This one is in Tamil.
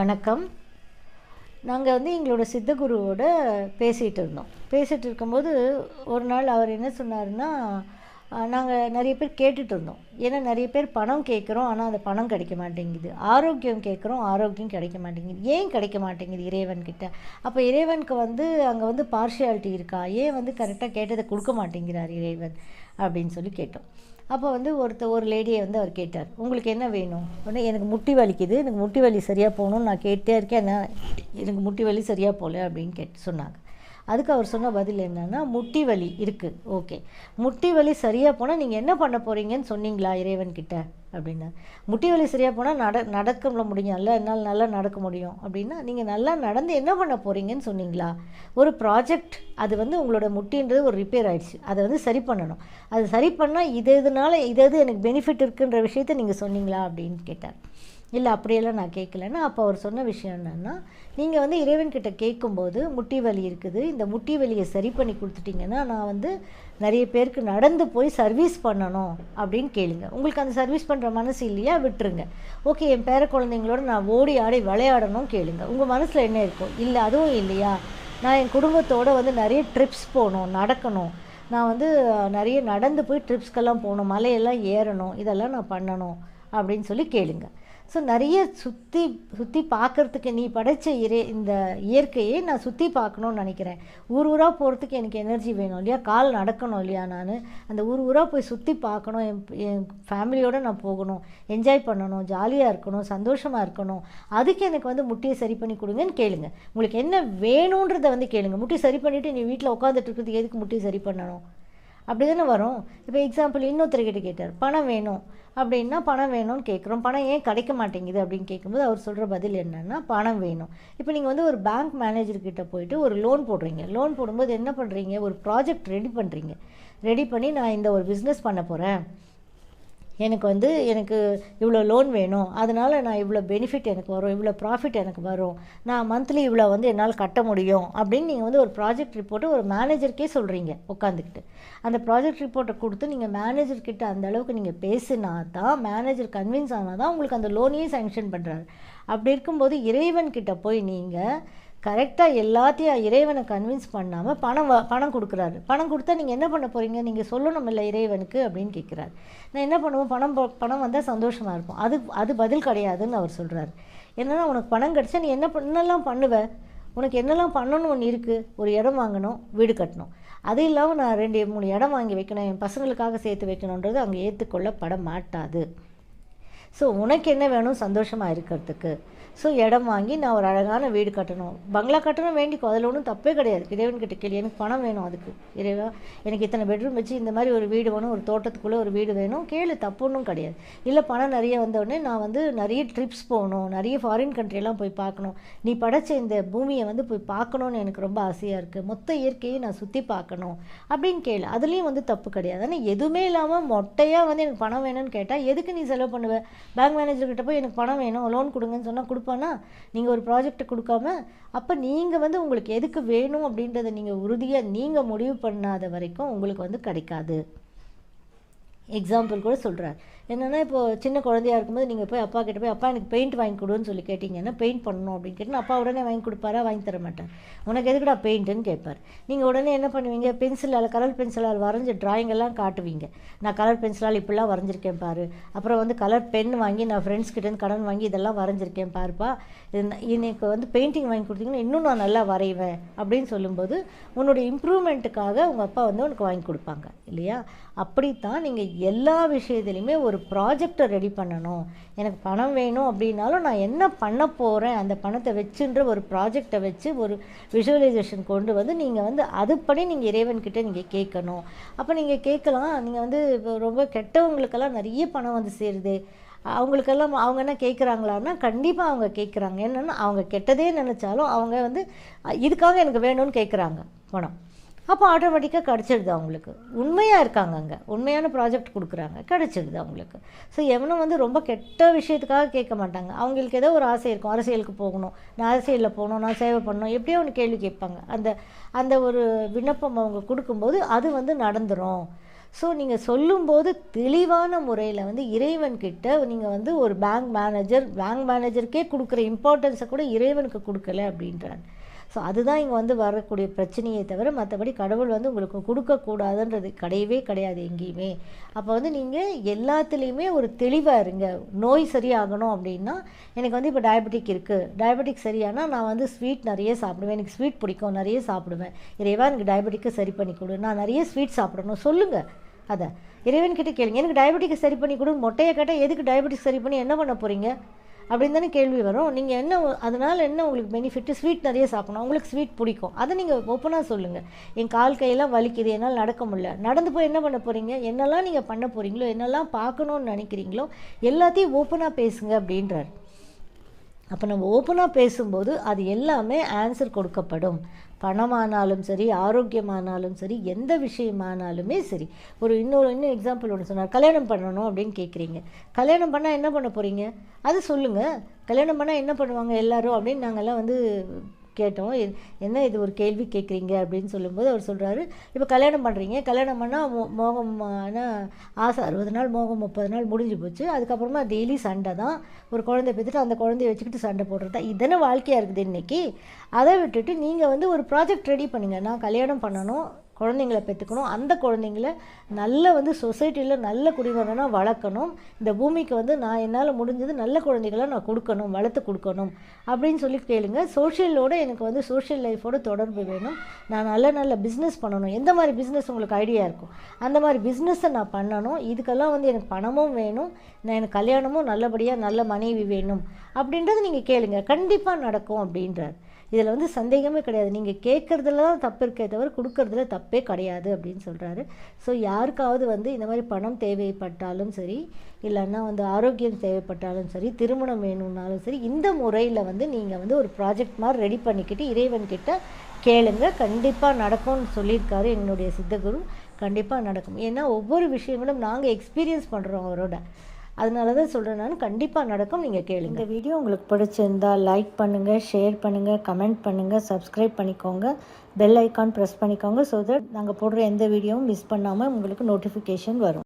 வணக்கம். நாங்கள் வந்து எங்களோட சித்தகுருவோட பேசிகிட்டு இருந்தோம். பேசிகிட்டு இருக்கும்போது ஒரு நாள் அவர் என்ன சொன்னார்னா நாங்கள் நிறைய பேர் கேட்டுட்டு இருந்தோம். ஏன்னா நிறைய பேர் பணம் கேட்குறோம். ஆனால் அந்த பணம் கிடைக்க மாட்டேங்குது. ஆரோக்கியம் கேட்குறோம். ஆரோக்கியம் கிடைக்க மாட்டேங்குது. ஏன் கிடைக்க மாட்டேங்குது இறைவன்கிட்ட அப்போ இறைவனுக்கு வந்து அங்கே வந்து பார்ஷியாலிட்டி இருக்கா? ஏன் வந்து கரெக்டாக கேட்டதை கொடுக்க மாட்டேங்கிறார் இறைவன்? அப்படின்னு சொல்லி கேட்டோம். அப்போ வந்து ஒருத்தர் ஒரு லேடியை வந்து அவர் கேட்டார். உங்களுக்கு என்ன வேணும்? உடனே எனக்கு முட்டி வலிக்குது. எனக்கு முட்டி வலி சரியாக போகணும்னு நான் கேட்டே இருக்கேன். என்ன எனக்கு முட்டி வலி சரியாக போகல அப்படின்னு கேட்டு சொன்னாங்க. அதுக்கு அவர் சொன்ன பதில் என்னென்னா முட்டி வலி இருக்குது ஓகே. முட்டி வலி சரியாக போனால் நீங்கள் என்ன பண்ண போகிறீங்கன்னு சொன்னீங்களா இறைவன்கிட்ட? அப்படின்னா. முட்டி வலி சரியாக போனால் நட நடக்க முடியும்ல என்னால் நல்லா நடக்க முடியும். அப்படின்னா நீங்கள் நல்லா நடந்து என்ன பண்ண போகிறீங்கன்னு சொன்னீங்களா? ஒரு ப்ராஜெக்ட் அது வந்து உங்களோட முட்டின்றது ஒரு ரிப்பேர் ஆகிடுச்சு அதை வந்து சரி பண்ணணும். அது சரி பண்ணால் இது இதனால இது எது எனக்கு பெனிஃபிட் இருக்குன்ற விஷயத்த நீங்கள் சொன்னீங்களா அப்படின்னு கேட்டார். இல்லை அப்படியெல்லாம் நான் கேட்கலன்னா அப்போ அவர் சொன்ன விஷயம் என்னென்னா நீங்கள் வந்து இறைவன்கிட்ட கேட்கும்போது முட்டி வலி இருக்குது. இந்த முட்டி வலியை சரி பண்ணி கொடுத்துட்டிங்கன்னா நான் வந்து நிறைய பேருக்கு நடந்து போய் சர்வீஸ் பண்ணணும் அப்படின்னு கேளுங்க. உங்களுக்கு அந்த சர்வீஸ் பண்ணுற மனசு இல்லையா விட்டுருங்க. ஓகே என் பேர குழந்தைங்களோட நான் ஓடி ஆடி விளையாடணும் கேளுங்க. உங்கள் மனசில் என்ன இருக்கும் இல்லை அதுவும் இல்லையா? நான் என் குடும்பத்தோடு வந்து நிறைய ட்ரிப்ஸ் போகணும் நடக்கணும். நான் வந்து நிறைய நடந்து போய் ட்ரிப்ஸ்க்கெல்லாம் போகணும். மலையெல்லாம் ஏறணும். இதெல்லாம் நான் பண்ணணும் அப்படின்னு சொல்லி கேளுங்கள் ஸோ நிறைய சுற்றி சுற்றி பார்க்குறதுக்கு நீ படைச்ச இறை இந்த இயற்கையை நான் சுற்றி பார்க்கணுன்னு நினைக்கிறேன். ஊர் ஊராக போகிறதுக்கு எனக்கு எனர்ஜி வேணும் இல்லையா? கால் நடக்கணும் இல்லையா நான்? அந்த ஊர் ஊராக போய் சுற்றி பார்க்கணும். என் என் ஃபேமிலியோடு நான் போகணும். என்ஜாய் பண்ணணும். ஜாலியாக இருக்கணும். சந்தோஷமாக இருக்கணும். அதுக்கு எனக்கு வந்து முட்டியை சரி பண்ணி கொடுங்கன்னு கேளுங்க. உங்களுக்கு என்ன வேணுன்றதை வந்து கேளுங்க. முட்டி சரி பண்ணிவிட்டு நீ வீட்டில் உட்காந்துட்டு இருக்கிறதுக்கு எதுக்கு முட்டியை சரி பண்ணணும்? அப்படி தானே வரும். இப்போ எக்ஸாம்பிள் இன்னொருத்தர்கிட்ட கேட்டார் பணம் வேணும். அப்படின்னா பணம் வேணும்னு கேட்குறோம். பணம் ஏன் கிடைக்க மாட்டேங்குது? அப்படின்னு கேட்கும்போது அவர் சொல்கிற பதில் என்னென்னா பணம் வேணும். இப்போ நீங்கள் வந்து ஒரு பேங்க் மேனேஜர்கிட்ட போயிட்டு ஒரு லோன் போடுறீங்க. லோன் போடும்போது என்ன பண்ணுறீங்க ஒரு ப்ராஜெக்ட் ரெடி பண்ணுறீங்க ரெடி பண்ணி நான் இந்த ஒரு பிஸ்னஸ் பண்ண போகிறேன் எனக்கு வந்து எனக்கு இவ்வளோ லோன் வேணும். அதனால் நான் இவ்வளோ பெனிஃபிட் எனக்கு வரும். இவ்வளோ ப்ராஃபிட் எனக்கு வரும். நான் மந்த்லி இவ்வளோ வந்து என்னால் கட்ட முடியும். அப்படின்னு நீங்கள் வந்து ஒரு ப்ராஜெக்ட் ரிப்போர்ட்டை ஒரு மேனேஜருக்கே சொல்கிறீங்க உட்காந்துக்கிட்டு அந்த ப்ராஜெக்ட் ரிப்போர்ட்டை கொடுத்து நீங்கள் மேனேஜர்கிட்ட அந்த அளவுக்கு நீங்கள் பேசினா தான் மேனேஜர் கன்வின்ஸ் ஆனால் தான் உங்களுக்கு அந்த லோனையே சேங்ஷன் பண்ணுறாரு அப்படி இருக்கும்போது இறைவன்கிட்ட போய் நீங்கள் கரெக்டாக எல்லாத்தையும் இறைவனை கன்வின்ஸ் பண்ணாமல் பணம் வ பணம் கொடுக்குறாரு. பணம் கொடுத்தா நீங்கள் என்ன பண்ண போகிறீங்க நீங்கள் சொல்லணும் இல்லை இறைவனுக்கு அப்படின்னு கேட்குறாரு நான் என்ன பண்ணுவோம் பணம் பணம் வந்தால் சந்தோஷமாக இருக்கும். அது அது பதில் கிடையாதுன்னு அவர் சொல்கிறாரு என்னென்னா உனக்கு பணம் கிடச்சா நீ என்ன என்னெல்லாம் பண்ணுவ? உனக்கு என்னெல்லாம் பண்ணணும் ஒன்று இருக்குது ஒரு இடம் வாங்கணும் வீடு கட்டணும். அது இல்லாமல் நான் ரெண்டு மூணு இடம் வாங்கி வைக்கணும். என் பசங்களுக்காக சேர்த்து வைக்கணுன்றது அங்கே ஏற்றுக்கொள்ளப்பட மாட்டாது. ஸோ உனக்கு என்ன வேணும் சந்தோஷமாக இருக்கிறதுக்கு? ஸோ இடம் வாங்கி நான் ஒரு அழகான வீடு கட்டணும். பங்களா கட்டணும் வேண்டிக்கோ அதில் ஒன்றும் தப்பே கிடையாது. இறைவன்கிட்ட கேள்வி எனக்கு பணம் வேணும் அதுக்கு. இறைவா எனக்கு இத்தனை பெட்ரூம் வச்சு இந்த மாதிரி ஒரு வீடு வேணும் ஒரு தோட்டத்துக்குள்ளே ஒரு வீடு வேணும் கேளு தப்பு ஒன்றும் கிடையாது. இல்லை பணம் நிறைய வந்தோடனே நான் வந்து நிறைய ட்ரிப்ஸ் போகணும் நிறைய ஃபாரின் கண்ட்ரியெல்லாம் போய் பார்க்கணும். நீ படைச்ச இந்த பூமியை வந்து போய் பார்க்கணுன்னு எனக்கு ரொம்ப ஆசையாக இருக்குது மொத்த இயற்கையை நான் சுற்றி பார்க்கணும் அப்படின்னு கேளு. அதுலேயும் வந்து தப்பு கிடையாது. ஆனால் எதுவுமே இல்லாமல் மொட்டையாக வந்து எனக்கு பணம் வேணும்னு கேட்டால் எதுக்கு நீ செலவு பண்ணுவேன் பேங்க் மேனேஜர்கிட்ட போய் எனக்கு பணம் வேணும் லோன் கொடுங்கன்னு சொன்னால் கொடுப்பானா? நீங்கள் ஒரு ப்ராஜெக்டை கொடுக்காம அப்போ நீங்கள் வந்து உங்களுக்கு எதுக்கு வேணும் அப்படின்றத நீங்கள் உறுதியாக நீங்கள் முடிவு பண்ணாத வரைக்கும் உங்களுக்கு வந்து கிடைக்காது. எக்ஸாம்பிள் கூட சொல்கிறார் என்னென்னா இப்போது சின்ன குழந்தையா இருக்கும்போது நீங்கள் போய் அப்பா கிட்ட போய் அப்பா எனக்கு பெயிண்ட் வாங்கி கொடுன்னு சொல்லி கேட்டிங்கன்னா பெயிண்ட் பண்ணணும்? அப்படின்னு கேட்டு அப்பா உடனே வாங்கி கொடுப்பாரா? வாங்கி தர மாட்டார். உனக்கு எதுக்குடா பெயிண்ட்டுன்னு கேட்பார். நீங்கள் உடனே என்ன பண்ணுவீங்க? பென்சிலால் கலர் பென்சிலால் வரைஞ்சி ட்ராயிங்கெல்லாம் காட்டுவீங்க. நான் கலர் பென்சிலால் இப்படிலாம் வரைஞ்சிருக்கேன் பாரு. அப்புறம் வந்து கலர் பென் வாங்கி நான் ஃப்ரெண்ட்ஸ் கிட்டேருந்து கடன் வாங்கி இதெல்லாம் வரைஞ்சிருக்கேன் பாருப்பா. எனக்கு வந்து பெயிண்டிங் வாங்கி கொடுத்தீங்கன்னா இன்னும் நான் நல்லா வரைவேன். அப்படின்னு சொல்லும்போது உன்னோட இம்ப்ரூவ்மெண்ட்டுக்காக உங்கள் அப்பா வந்து உனக்கு வாங்கி கொடுப்பாங்க. இல்லையா? அப்படித்தான் நீங்கள் எல்லா விஷயத்துலையுமே ஒரு ப்ராஜெக்டை ரெடி பண்ணணும். எனக்கு பணம் வேணும் அப்படின்னாலும் நான் என்ன பண்ண போகிறேன் அந்த பணத்தை வச்சுன்ற ஒரு ப்ராஜெக்டை வச்சு ஒரு விஷுவலைசேஷன் கொண்டு வந்து நீங்கள் வந்து அதுபடி நீங்கள் இறைவன்கிட்ட நீங்கள் கேட்கணும். அப்போ நீங்கள் கேட்கலாம். நீங்கள் வந்து இப்போ ரொம்ப கெட்டவங்களுக்கெல்லாம் நிறைய பணம் வந்து சேருது. அவங்களுக்கெல்லாம் அவங்க என்ன கேட்குறாங்களான்னா கண்டிப்பாக அவங்க கேட்குறாங்க. என்னென்னா அவங்க கெட்டதே நினச்சாலும் அவங்க வந்து இதுக்காக எனக்கு வேணும்னு கேட்குறாங்க பணம். அப்போ ஆட்டோமேட்டிக்காக கிடச்சிடுது அவங்களுக்கு. உண்மையாக இருக்காங்க அங்கே. உண்மையான ப்ராஜெக்ட் கொடுக்குறாங்க. கிடச்சிடுது அவங்களுக்கு. ஸோ எவனும் வந்து ரொம்ப கெட்ட விஷயத்துக்காக கேட்க மாட்டாங்க. அவங்களுக்கு ஏதோ ஒரு ஆசை இருக்கும். அரசியலுக்கு போகணும். நான் அரசியலில் போகணும். நான் சேவை பண்ணணும். எப்படியோ ஒன்று கேள்வி கேட்பாங்க. அந்த அந்த ஒரு விண்ணப்பம் அவங்க கொடுக்கும்போது அது வந்து நடந்துடும் ஸோ நீங்கள் சொல்லும்போது தெளிவான முறையில் வந்து இறைவன்கிட்ட நீங்கள் வந்து ஒரு பேங்க் மேனேஜர் பேங்க் மேனேஜருக்கே கொடுக்குற இம்பார்ட்டன்ஸை கூட இறைவனுக்கு கொடுக்கல அப்படின்றாங்க. ஸோ அதுதான் இங்கே வந்து வரக்கூடிய பிரச்சனையே தவிர மற்றபடி கடவுள் வந்து உங்களுக்கு கொடுக்கக்கூடாதுன்றது கிடையவே கிடையாது எங்கேயுமே. அப்போ வந்து நீங்கள் எல்லாத்துலேயுமே ஒரு தெளிவாக இருங்க. நோய் சரியாகணும் அப்படின்னா எனக்கு வந்து இப்போ டயபெட்டிக் இருக்குது டயபெட்டிக் சரியானால் நான் வந்து ஸ்வீட் நிறைய சாப்பிடுவேன். எனக்கு ஸ்வீட் பிடிக்கும். நிறைய சாப்பிடுவேன். இறைவா எனக்கு டயபெட்டிக்கை சரி பண்ணி கொடு. நான் நிறைய ஸ்வீட் சாப்பிடணும். சொல்லுங்கள் அதை. இறைவன்கிட்ட கேளுங்க. எனக்கு டயபெட்டிக்கை சரி பண்ணி கொடு மொட்டையை கேட்டால் எதுக்கு டயபெட்டிக் சரி பண்ணி என்ன பண்ண போகிறீங்க அப்படின்னு தானே கேள்வி வரும். நீங்கள் என்ன அதனால் என்ன உங்களுக்கு பெனிஃபிட்டு ஸ்வீட் நிறைய சாப்பிடணும். உங்களுக்கு ஸ்வீட் பிடிக்கும். அதை நீங்கள் ஓப்பனாக சொல்லுங்கள் என் கால் கையெல்லாம் வலிக்குது. என்னால் நடக்க முடியல. நடந்து போய் என்ன பண்ண போகிறீங்க என்னெல்லாம் நீங்கள் பண்ண போகிறீங்களோ என்னெல்லாம் பார்க்கணுன்னு நினைக்கிறீங்களோ? எல்லாத்தையும் ஓப்பனாக பேசுங்க அப்படின்றார். அப்போ நம்ம ஓப்பனாக பேசும்போது அது எல்லாமே ஆன்சர் கொடுக்கப்படும். பணமானாலும் சரி ஆரோக்கியமானாலும் சரி எந்த விஷயமானாலுமே சரி. ஒரு இன்னொரு இன்னும் எக்ஸாம்பிள் ஒன்று சொன்னார். கல்யாணம் பண்ணணும் அப்படின்னு கேட்குறீங்க கல்யாணம் பண்ணால் என்ன பண்ண போகிறீங்க அது சொல்லுங்கள் கல்யாணம் பண்ணால் என்ன பண்ணுவாங்க எல்லோரும் அப்படின்னு நாங்கள்லாம் வந்து கேட்டோம். எ- என்ன இது ஒரு கேள்வி கேட்குறீங்க அப்படின்னு சொல்லும்போது அவர் சொல்கிறாரு இப்போ கல்யாணம் பண்ணுறீங்க கல்யாணம் பண்ணால் மோ மோகமான ஆசை அறுபது நாள் மோகம் முப்பது நாள் முடிஞ்சு போச்சு. அதுக்கப்புறமா டெய்லி சண்டை தான். ஒரு குழந்தை பெற்றுட்டு அந்த குழந்தைய வச்சுக்கிட்டு சண்டை போடுறது தான். இதனை வாழ்க்கையாக இருக்குது இன்றைக்கி அதை விட்டுட்டு நீங்கள் வந்து ஒரு ப்ராஜெக்ட் ரெடி பண்ணுங்கள் நான் கல்யாணம் பண்ணணும் குழந்தைங்கள பெற்றுக்கணும் அந்த குழந்தைங்கள நல்ல வந்து சொசைட்டியில் நல்ல குடிமகனாக வளர்க்கணும். இந்த பூமிக்கு வந்து நான் என்னால் முடிஞ்சது நல்ல குழந்தைகளை நான் கொடுக்கணும் வளர்த்து கொடுக்கணும் அப்படின்னு சொல்லி கேளுங்க. சோஷியலோட எனக்கு வந்து சோஷியல் லைஃபோட தொடர்பு வேணும். நான் நல்ல நல்ல பிஸ்னஸ் பண்ணணும். எந்த மாதிரி பிஸ்னஸ் உங்களுக்கு ஐடியா இருக்கும் அந்த மாதிரி பிஸ்னஸை நான் பண்ணணும். இதுக்கெல்லாம் வந்து எனக்கு பணமும் வேணும். நான் எனக்கு கல்யாணமும் நல்லபடியாக நல்ல மனைவி வேணும் அப்படின்றது நீங்கள் கேளுங்க. கண்டிப்பாக நடக்கும் அப்படின்றார். இதில் வந்து சந்தேகமே கிடையாது. நீங்கள் கேட்குறதுல தான் தப்பு இருக்கே தவிர கொடுக்கறதுல தப்பே கிடையாது அப்படின்னு சொல்கிறாரு ஸோ யாருக்காவது வந்து இந்த மாதிரி பணம் தேவைப்பட்டாலும் சரி இல்லைன்னா வந்து ஆரோக்கியம் தேவைப்பட்டாலும் சரி திருமணம் வேணும்னாலும் சரி இந்த முறையில் வந்து நீங்கள் வந்து ஒரு ப்ராஜெக்ட் மாதிரி ரெடி பண்ணிக்கிட்டு இறைவன்கிட்ட கேளுங்க. கண்டிப்பாக நடக்கும்னு சொல்லியிருக்காரு என்னுடைய சித்தகுரு. கண்டிப்பாக நடக்கும். ஏன்னா ஒவ்வொரு விஷயங்களும் நாங்கள் எக்ஸ்பீரியன்ஸ் பண்ணுறோம் அவரோட. அதனால தான் சொல்கிறேன் நான். கண்டிப்பாக நடக்கும் நீங்கள் கேளுங்க. இந்த வீடியோ உங்களுக்கு பிடிச்சிருந்தா லைக் பண்ணுங்கள் ஷேர் பண்ணுங்கள் கமெண்ட் பண்ணுங்கள் சப்ஸ்கிரைப் பண்ணிக்கோங்க. பெல் ஐக்கான் ப்ரெஸ் பண்ணிக்கோங்க ஸோ தட் நாங்கள் போடுற எந்த வீடியோவும் மிஸ் பண்ணாமல் உங்களுக்கு நோட்டிஃபிகேஷன் வரும்.